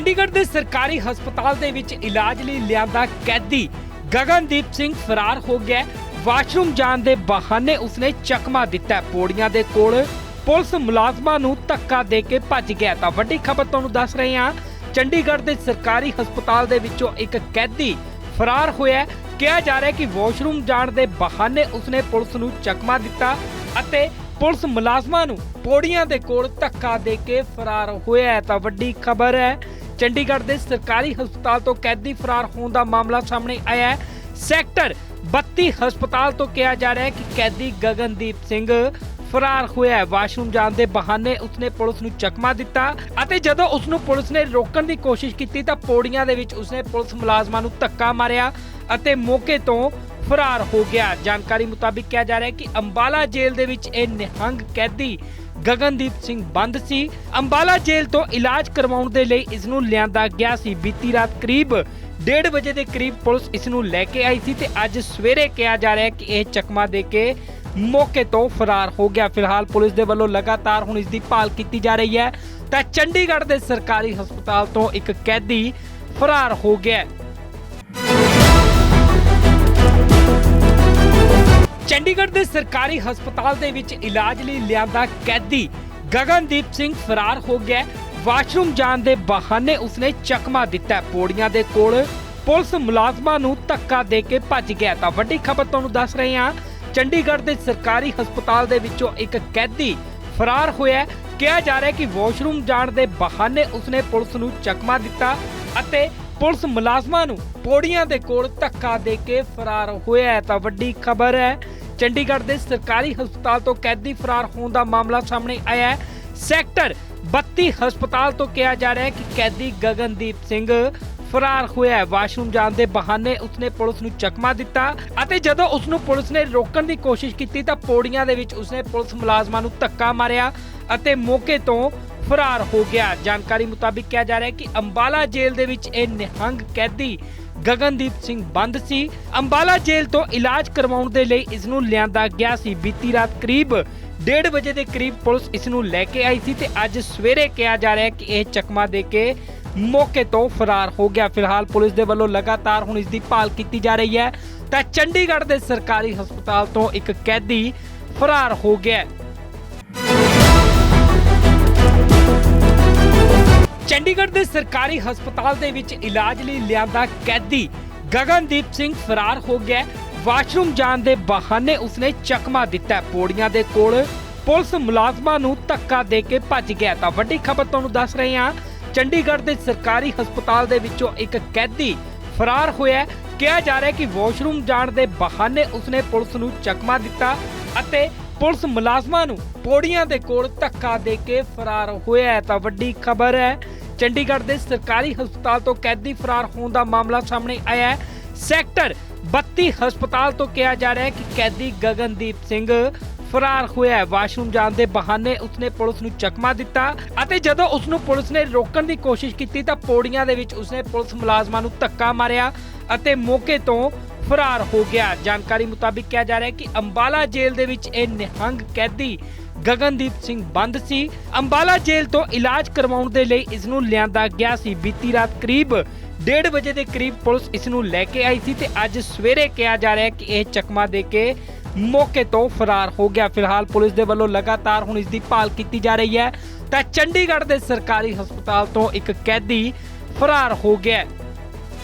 ਚੰਡੀਗੜ੍ਹ ਦੇ ਸਰਕਾਰੀ ਹਸਪਤਾਲ ਦੇ ਵਿੱਚ ਇਲਾਜ ਲਈ ਲਿਆਂਦਾ ਕੈਦੀ। ਗਗਨਦੀਪ ਸਿੰਘ ਫਰਾਰ ਹੋ ਗਿਆ। ਹੈ। ਵਾਸ਼ਰੂਮ ਜਾਣ ਦੇ ਬਹਾਨੇ ਉਸਨੇ ਚਕਮਾ ਦਿੱਤਾ। ਪੌੜੀਆਂ ਦੇ ਕੋਲ ਪੁਲਿਸ ਮੁਲਾਜ਼ਮਾਂ ਨੂੰ ਧੱਕਾ ਦੇ ਕੇ ਭੱਜ ਗਿਆ। ਤਾਂ ਵੱਡੀ ਖਬਰ ਤੁਹਾਨੂੰ ਦੱਸ ਰਹੇ ਹਾਂ, ਚੰਡੀਗੜ੍ਹ ਦੇ ਸਰਕਾਰੀ ਹਸਪਤਾਲ ਦੇ ਵਿੱਚੋਂ ਇੱਕ ਕੈਦੀ ਫਰਾਰ ਹੋਇਆ ਕਿਹਾ ਜਾ ਰਿਹਾ ਕਿ ਵਾਸ਼ਰੂਮ ਜਾਣ ਦੇ ਬਹਾਨੇ ਉਸਨੇ ਪੁਲਿਸ ਨੂੰ ਚਕਮਾ ਦਿੱਤਾ ਅਤੇ ਪੁਲਿਸ ਮੁਲਾਜ਼ਮਾਂ ਨੂੰ ਪੌੜੀਆਂ ਦੇ ਕੋਲ ਧੱਕਾ ਦੇ ਕੇ ਫਰਾਰ ਹੋਇਆ ਤਾਂ ਵੱਡੀ ਖਬਰ ਹੈ ਚੰਡੀਗੜ੍ਹ ਦੇ ਸਰਕਾਰੀ ਹਸਪਤਾਲ ਤੋਂ ਕੈਦੀ ਫਰਾਰ ਹੋਣ ਦਾ ਮਾਮਲਾ ਸਾਹਮਣੇ ਆਇਆ ਹੈ। ਸੈਕਟਰ 32 ਹਸਪਤਾਲ ਤੋਂ ਕਿਹਾ ਜਾ ਰਿਹਾ ਹੈ ਕਿ ਕੈਦੀ ਗਗਨਦੀਪ ਸਿੰਘ ਫਰਾਰ ਹੋਇਆ ਵਾਸ਼ਰੂਮ ਜਾਣ ਦੇ ਬਹਾਨੇ ਉਸਨੇ ਪੁਲਿਸ ਨੂੰ ਚਕਮਾ ਦਿੱਤਾ ਅਤੇ ਜਦੋਂ ਉਸ ਨੂੰ ਪੁਲਿਸ ਨੇ ਰੋਕਣ ਦੀ ਕੋਸ਼ਿਸ਼ ਕੀਤੀ ਤਾਂ ਪੌੜੀਆਂ ਦੇ ਵਿੱਚ ਉਸਨੇ ਪੁਲਿਸ ਮੁਲਾਜ਼ਮਾਂ ਨੂੰ ਧੱਕਾ ਮਾਰਿਆ ਅਤੇ ਮੌਕੇ ਤੋਂ ਫਰਾਰ ਹੋ ਗਿਆ। ਜਾਣਕਾਰੀ ਮੁਤਾਬਿਕ ਕਿਹਾ ਜਾ ਰਿਹਾ ਹੈ ਕਿ ਅੰਬਾਲਾ ਜੇਲ੍ਹ ਦੇ ਵਿੱਚ ਇਹ ਨਿਹੰਗ ਕੈਦੀ ਗਗਨਦੀਪ ਸਿੰਘ ਬੰਦ ਸੀ। ਅੰਬਾਲਾ ਜੇਲ੍ਹ ਤੋਂ ਇਲਾਜ ਕਰਵਾਉਣ ਦੇ ਲਈ ਇਸ ਨੂੰ ਲਿਆਂਦਾ ਗਿਆ ਸੀ। ਬੀਤੀ ਰਾਤ ਕਰੀਬ 1:30 ਵਜੇ ਦੇ ਕਰੀਬ ਪੁਲਿਸ ਇਸ ਨੂੰ ਲੈ ਕੇ ਆਈ ਸੀ ਤੇ ਅੱਜ ਸਵੇਰੇ ਕਿਹਾ ਜਾ ਰਿਹਾ ਕਿ ਇਹ ਚਕਮਾ ਦੇ ਕੇ ਮੌਕੇ ਤੋਂ ਫਰਾਰ ਹੋ ਗਿਆ। ਫਿਲਹਾਲ ਪੁਲਿਸ ਦੇ ਵੱਲੋਂ ਲਗਾਤਾਰ ਹੁਣ ਇਸ ਦੀ ਭਾਲ ਕੀਤੀ ਜਾ ਰਹੀ ਹੈ। ਤਾਂ ਚੰਡੀਗੜ੍ਹ ਦੇ ਸਰਕਾਰੀ ਹਸਪਤਾਲ ਤੋਂ ਇੱਕ ਕੈਦੀ ਫਰਾਰ ਹੋ ਗਿਆ ਚੰਡੀਗੜ੍ਹ ਦੇ ਸਰਕਾਰੀ ਹਸਪਤਾਲ ਦੇ ਵਿੱਚ ਇਲਾਜ ਲਈ ਲਿਆਂਦਾ ਕੈਦੀ। ਗਗਨਦੀਪ ਸਿੰਘ ਫਰਾਰ ਹੋ ਗਿਆ। ਹੈ। ਵਾਸ਼ਰੂਮ ਜਾਣ ਦੇ ਬਹਾਨੇ ਉਸਨੇ ਚਕਮਾ ਦਿੱਤਾ। ਪੌੜੀਆਂ ਦੇ ਕੋਲ ਪੁਲਿਸ ਮੁਲਾਜ਼ਮਾਂ ਨੂੰ ਧੱਕਾ ਦੇ ਕੇ ਭੱਜ ਗਿਆ। ਤਾਂ ਵੱਡੀ ਖਬਰ ਤੁਹਾਨੂੰ ਦੱਸ ਰਹੇ ਹਾਂ, ਚੰਡੀਗੜ੍ਹ ਦੇ ਸਰਕਾਰੀ ਹਸਪਤਾਲ ਦੇ ਵਿੱਚੋਂ ਇੱਕ ਕੈਦੀ ਫਰਾਰ ਹੋਇਆ। ਕਿਹਾ ਜਾ ਰਿਹਾ ਕਿ ਵਾਸ਼ਰੂਮ ਜਾਣ ਦੇ ਬਹਾਨੇ ਉਸਨੇ ਪੁਲਿਸ ਨੂੰ ਚਕਮਾ ਦਿੱਤਾ ਅਤੇ ਪੁਲਿਸ ਮੁਲਾਜ਼ਮਾਂ ਨੂੰ ਪੌੜੀਆਂ ਦੇ ਕੋਲ ਧੱਕਾ ਦੇ ਕੇ ਫਰਾਰ ਹੋਇਆ ਤਾਂ ਵੱਡੀ ਖਬਰ ਹੈ ਚੰਡੀਗੜ੍ਹ ਦੇ ਸਰਕਾਰੀ ਹਸਪਤਾਲ ਤੋਂ ਕੈਦੀ ਫਰਾਰ ਹੋਣ ਦਾ ਮਾਮਲਾ ਸਾਹਮਣੇ ਆਇਆ ਹੈ। ਸੈਕਟਰ 32 ਹਸਪਤਾਲ ਤੋਂ ਕਿਹਾ ਜਾ ਰਿਹਾ ਹੈ ਕਿ ਕੈਦੀ ਗਗਨਦੀਪ ਸਿੰਘ ਫਰਾਰ ਹੋਇਆ ਵਾਸ਼ਰੂਮ ਜਾਣ ਦੇ ਬਹਾਨੇ ਉਸਨੇ ਪੁਲਿਸ ਨੂੰ ਚਕਮਾ ਦਿੱਤਾ ਅਤੇ ਜਦੋਂ ਉਸ ਨੂੰ ਪੁਲਿਸ ਨੇ ਰੋਕਣ ਦੀ ਕੋਸ਼ਿਸ਼ ਕੀਤੀ ਤਾਂ ਪੌੜੀਆਂ ਦੇ ਵਿੱਚ ਉਸਨੇ ਪੁਲਿਸ ਮੁਲਾਜ਼ਮਾਂ ਨੂੰ ਧੱਕਾ ਮਾਰਿਆ ਅਤੇ ਮੌਕੇ ਤੋਂ ਫਰਾਰ ਹੋ ਗਿਆ। ਜਾਣਕਾਰੀ ਮੁਤਾਬਿਕ ਕਿਹਾ ਜਾ ਰਿਹਾ ਹੈ ਕਿ ਅੰਬਾਲਾ ਜੇਲ੍ਹ ਦੇ ਵਿੱਚ ਇਹ ਨਿਹੰਗ ਕੈਦੀ ਗਗਨਦੀਪ ਸਿੰਘ ਬੰਦ ਸੀ। ਅੰਬਾਲਾ ਜੇਲ੍ਹ ਤੋਂ ਇਲਾਜ ਕਰਵਾਉਣ ਦੇ ਲਈ ਇਸ ਨੂੰ ਲਿਆਂਦਾ ਗਿਆ ਸੀ। ਬੀਤੀ ਰਾਤ ਕਰੀਬ 1:30 ਵਜੇ ਦੇ ਕਰੀਬ ਪੁਲਿਸ ਇਸ ਨੂੰ ਲੈ ਕੇ ਆਈ ਸੀ ਤੇ ਅੱਜ ਸਵੇਰੇ ਕਿਹਾ ਜਾ ਰਿਹਾ ਕਿ ਇਹ ਚਕਮਾ ਦੇ ਕੇ ਮੌਕੇ ਤੋਂ ਫਰਾਰ ਹੋ ਗਿਆ। ਫਿਲਹਾਲ ਪੁਲਿਸ ਦੇ ਵੱਲੋਂ ਲਗਾਤਾਰ ਹੁਣ ਇਸ ਦੀ ਭਾਲ ਕੀਤੀ ਜਾ ਰਹੀ ਹੈ। ਤਾਂ ਚੰਡੀਗੜ੍ਹ ਦੇ ਸਰਕਾਰੀ ਹਸਪਤਾਲ ਤੋਂ ਇੱਕ ਕੈਦੀ ਫਰਾਰ ਹੋ ਗਿਆ ਚੰਡੀਗੜ੍ਹ ਦੇ ਸਰਕਾਰੀ ਹਸਪਤਾਲ ਦੇ ਵਿੱਚ ਇਲਾਜ ਲਈ ਲਿਆਂਦਾ ਕੈਦੀ। ਗਗਨਦੀਪ ਸਿੰਘ ਫਰਾਰ ਹੋ ਗਿਆ। ਹੈ। ਵਾਸ਼ਰੂਮ ਜਾਣ ਦੇ ਬਹਾਨੇ ਉਸਨੇ ਚਕਮਾ ਦਿੱਤਾ ਪੌੜੀਆਂ ਦੇ ਕੋਲ। ਪੁਲਿਸ ਮੁਲਾਜ਼ਮਾਂ ਨੂੰ ਧੱਕਾ ਦੇ ਕੇ ਭੱਜ ਗਿਆ। ਤਾਂ ਵੱਡੀ ਖਬਰ ਤੁਹਾਨੂੰ ਦੱਸ ਰਹੇ ਹਾਂ, ਚੰਡੀਗੜ੍ਹ ਦੇ ਸਰਕਾਰੀ ਹਸਪਤਾਲ ਦੇ ਵਿੱਚੋਂ ਇੱਕ ਕੈਦੀ ਫਰਾਰ ਹੋਇਆ। ਕਿਹਾ ਜਾ ਰਿਹਾ ਕਿ ਵਾਸ਼ਰੂਮ ਜਾਣ ਦੇ ਬਹਾਨੇ ਉਸਨੇ ਪੁਲਿਸ ਨੂੰ ਚਕਮਾ ਦਿੱਤਾ ਅਤੇ ਪੁਲਿਸ ਮੁਲਾਜ਼ਮਾਂ ਨੂੰ ਪੌੜੀਆਂ ਦੇ ਕੋਲ ਧੱਕਾ ਦੇ ਕੇ ਫਰਾਰ ਹੋਇਆ। ਤਾਂ ਵੱਡੀ ਖਬਰ ਹੈ ਚੰਡੀਗੜ੍ਹ ਦੇ ਸਰਕਾਰੀ ਹਸਪਤਾਲ ਤੋਂ ਕੈਦੀ ਫਰਾਰ ਹੋਣ ਦਾ ਮਾਮਲਾ ਸਾਹਮਣੇ ਆਇਆ ਹੈ। ਸੈਕਟਰ 32 ਹਸਪਤਾਲ ਤੋਂ ਕਿਹਾ ਜਾ ਰਿਹਾ ਹੈ ਕਿ ਕੈਦੀ ਗਗਨਦੀਪ ਸਿੰਘ ਫਰਾਰ ਹੋਇਆ ਵਾਸ਼ਰੂਮ ਜਾਣ ਦੇ ਬਹਾਨੇ ਉਸਨੇ ਪੁਲਿਸ ਨੂੰ ਚਕਮਾ ਦਿੱਤਾ ਅਤੇ ਜਦੋਂ ਉਸ ਨੂੰ ਪੁਲਿਸ ਨੇ ਰੋਕਣ ਦੀ ਕੋਸ਼ਿਸ਼ ਕੀਤੀ ਤਾਂ ਪੌੜੀਆਂ ਦੇ ਵਿੱਚ ਉਸਨੇ ਪੁਲਿਸ ਮੁਲਾਜ਼ਮਾਂ ਨੂੰ ਧੱਕਾ ਮਾਰਿਆ ਅਤੇ ਮੌਕੇ ਤੋਂ ਫਰਾਰ ਹੋ ਗਿਆ। ਜਾਣਕਾਰੀ ਮੁਤਾਬਿਕ ਕਿਹਾ ਜਾ ਰਿਹਾ ਹੈ ਕਿ ਅੰਬਾਲਾ ਜੇਲ੍ਹ ਦੇ ਵਿੱਚ ਇਹ ਨਿਹੰਗ ਕੈਦੀ ਗਗਨਦੀਪ ਸਿੰਘ ਬੰਦ ਸੀ। ਅੰਬਾਲਾ ਜੇਲ੍ਹ ਤੋਂ ਇਲਾਜ ਕਰਵਾਉਣ ਦੇ ਲਈ ਇਸ ਨੂੰ ਲਿਆਂਦਾ ਗਿਆ ਸੀ। ਬੀਤੀ ਰਾਤ ਕਰੀਬ 1:30 ਵਜੇ ਦੇ ਕਰੀਬ ਪੁਲਿਸ ਇਸ ਨੂੰ ਲੈ ਕੇ ਆਈ ਸੀ ਤੇ ਅੱਜ ਸਵੇਰੇ ਕਿਹਾ ਜਾ ਰਿਹਾ ਹੈ ਕਿ ਇਹ ਚਕਮਾ ਦੇ ਕੇ ਮੌਕੇ ਤੋਂ ਫਰਾਰ ਹੋ ਗਿਆ। ਫਿਲਹਾਲ ਪੁਲਿਸ ਦੇ ਵੱਲੋਂ ਲਗਾਤਾਰ ਹੁਣ ਇਸ ਦੀ ਭਾਲ ਕੀਤੀ ਜਾ ਰਹੀ ਹੈ। ਤਾਂ ਚੰਡੀਗੜ੍ਹ ਦੇ ਸਰਕਾਰੀ ਹਸਪਤਾਲ ਤੋਂ ਇੱਕ ਕੈਦੀ ਫਰਾਰ ਹੋ ਗਿਆ